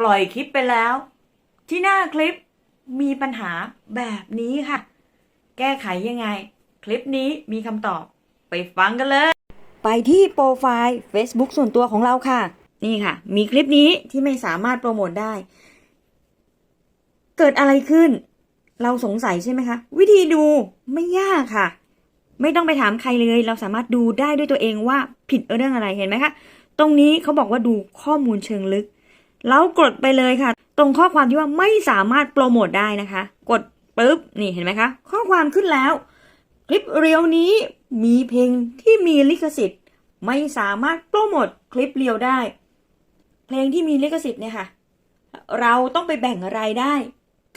ปล่อยคลิปไปแล้ว ที่หน้าคลิปมีปัญหาแบบนี้ค่ะ แก้ไขยังไง คลิปนี้มีคำตอบไปฟังกันเลย ไปที่โปรไฟล์ Facebook ส่วนตัวของเราค่ะ นี่ค่ะ มีคลิปนี้ที่ไม่สามารถโปรโมทได้ เกิดอะไรขึ้น เราสงสัยใช่ไหมคะ วิธีดูไม่ยากค่ะ ไม่ต้องไปถามใครเลย เราสามารถดูได้ด้วยตัวเองว่าผิดเรื่องอะไรเห็นไหมคะ ตรงนี้เขาบอกว่าดูข้อมูลเชิงลึก เรากดไปเลยค่ะ ตรงข้อความที่ว่าไม่สามารถโปรโมทได้นะคะ กดปุ๊บนี่เห็นไหมคะ ข้อความขึ้นแล้ว คลิปเรียวนี้มีเพลงที่มีลิขสิทธิ์ ไม่สามารถโปรโมทคลิปเรียวได้ เพลงที่มีลิขสิทธิ์เนี่ยค่ะ เราต้องไปแบ่งรายได้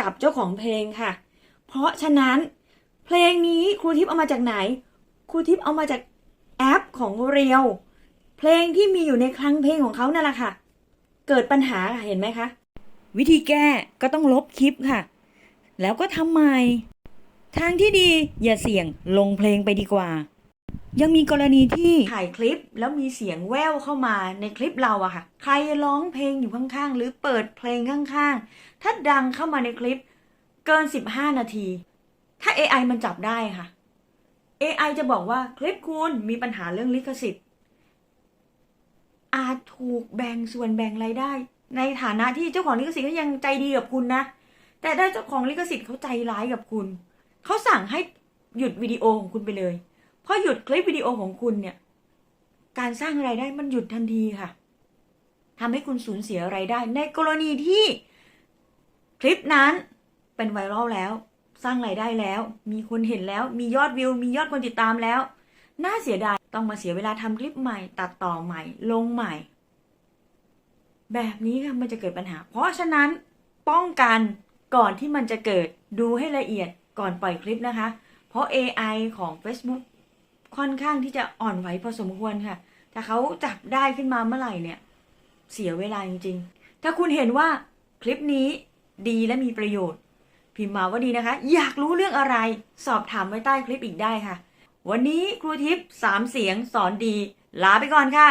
กับเจ้าของเพลงค่ะ เพราะฉะนั้น เพลงนี้ครูทิพย์เอามาจากไหน ครูทิพย์เอามาจากแอปของเรียว เพลงที่มีอยู่ในคลังเพลงของเขานั่นแหละค่ะ เกิดปัญหาค่ะเห็นไหมคะ วิธีแก้ก็ต้องลบคลิปค่ะ แล้วก็ทำใหม่ทางที่ดีอย่าเสี่ยงลงเพลงไปดีกว่า ยังมีกรณีที่ถ่ายคลิปแล้วมีเสียงแววเข้ามาในคลิปเราอะค่ะ ใครร้องเพลงอยู่ข้างๆ หรือเปิดเพลงข้างๆ ถ้าดังเข้ามาในคลิปเกิน 15 นาที ถ้า AI มันจับได้ค่ะ AI จะบอกว่าคลิปคุณมีปัญหาเรื่องลิขสิทธิ์ อาจถูกแบ่งส่วนแบ่งรายได้ ในฐานะที่เจ้าของลิขสิทธิ์เขายังใจดีกับคุณนะ แต่ได้เจ้าของลิขสิทธิ์เขาใจร้ายกับคุณ เขาสั่งให้หยุดวิดีโอของคุณไปเลยพอหยุดคลิปวิดีโอของคุณเนี่ย การสร้างรายได้มันหยุดทันทีค่ะทำให้คุณสูญเสียรายได้ ในกรณีที่คลิปนั้นเป็นไวรัลแล้ว สร้างรายได้แล้ว มีคนเห็นแล้ว มียอดวิว มียอดคนติดตามแล้ว น่าเสียดาย ต้องมาเสียเวลาทำคลิปใหม่ ตัดต่อใหม่ ลงใหม่ แบบนี้ค่ะมันจะเกิดปัญหา เพราะฉะนั้นป้องกันก่อนที่มันจะเกิดดูให้ละเอียดก่อนปล่อยคลิปนะคะ เพราะ AI ของ Facebook ค่อนข้างที่จะอ่อนไหวพอสมควรค่ะถ้าเขาจับได้ขึ้นมาเมื่อไหร่เนี่ย เสียเวลาจริง ๆ ถ้าคุณเห็นว่าคลิปนี้ดีและมีประโยชน์ พิมพ์มาว่าดีนะคะ อยากรู้เรื่องอะไร สอบถามไว้ใต้คลิปอีกได้ค่ะ วันนี้ครูทิพย์สามเสียงสอนดี ลาไปก่อนค่ะ